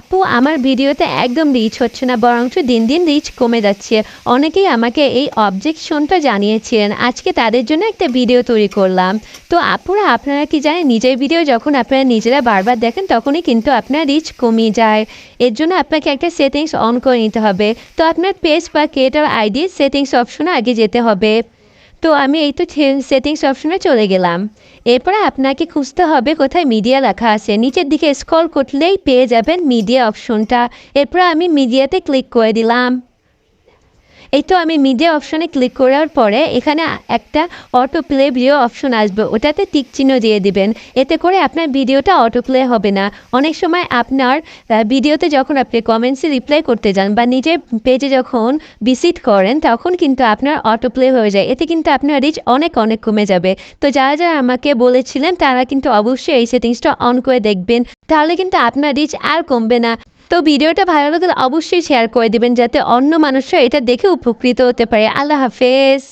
আপু, আমার ভিডিওতে একদম রিচ হচ্ছে না, বরঞ্চ দিন দিন রিচ কমে যাচ্ছে। অনেকেই আমাকে এই অবজেকশনটা জানিয়েছিলেন আজকে তাদের জন্য একটা ভিডিও তৈরি করলাম। তো আপুরা, আপনারা কি জানেন, নিজের ভিডিও যখন আপনারা নিজেরা বারবার দেখেন, তখনই কিন্তু আপনার রিচ কমে যায়। এর জন্য আপনাকে একটা সেটিংস অন করে নিতে হবে। তো আপনার পেজ বা ক্রিয়েটার আইডি সেটিংস অপশনে আগে যেতে হবে। তো আমি এই তো সেটিংস অপশনে চলে গেলাম। এরপরে আপনাকে খুঁজতে হবে কোথায় মিডিয়া লেখা আছে। নিচের দিকে স্কল করলেই পেয়ে যাবেন মিডিয়া অপশনটা এরপর আমি মিডিয়াতে ক্লিক করে দিলাম। এই তো আমি মিডিয়া অপশনে ক্লিক করার পরে এখানে একটা অটো প্লে ভিডিও অপশন আসবে। ওটাতে টিক চিহ্ন দিয়ে দিবেন। এতে করে আপনার ভিডিওটা অটো প্লে হবে না। অনেক সময় আপনার ভিডিওতে যখন আপনি কমেন্টসে রিপ্লাই করতে যান বা নিজের পেজে যখন ভিজিট করেন, তখন কিন্তু আপনার অটো প্লে হয়ে যায়। এতে কিন্তু আপনার রিচ অনেক অনেক কমে যাবে। তো যারা যারা আমাকে বলেছিলেন, তারা কিন্তু অবশ্যই এই সেটিংসটা অন করে দেখবেন। তাহলে কিন্তু আপনার রিচ আর কমবে না। তো ভিডিওটা ভালো লাগলে অবশ্যই শেয়ার করে দিবেন যাতে অন্য মানুষরা এটা দেখে উপকৃত হতে পারে। আল্লাহ হাফেজ।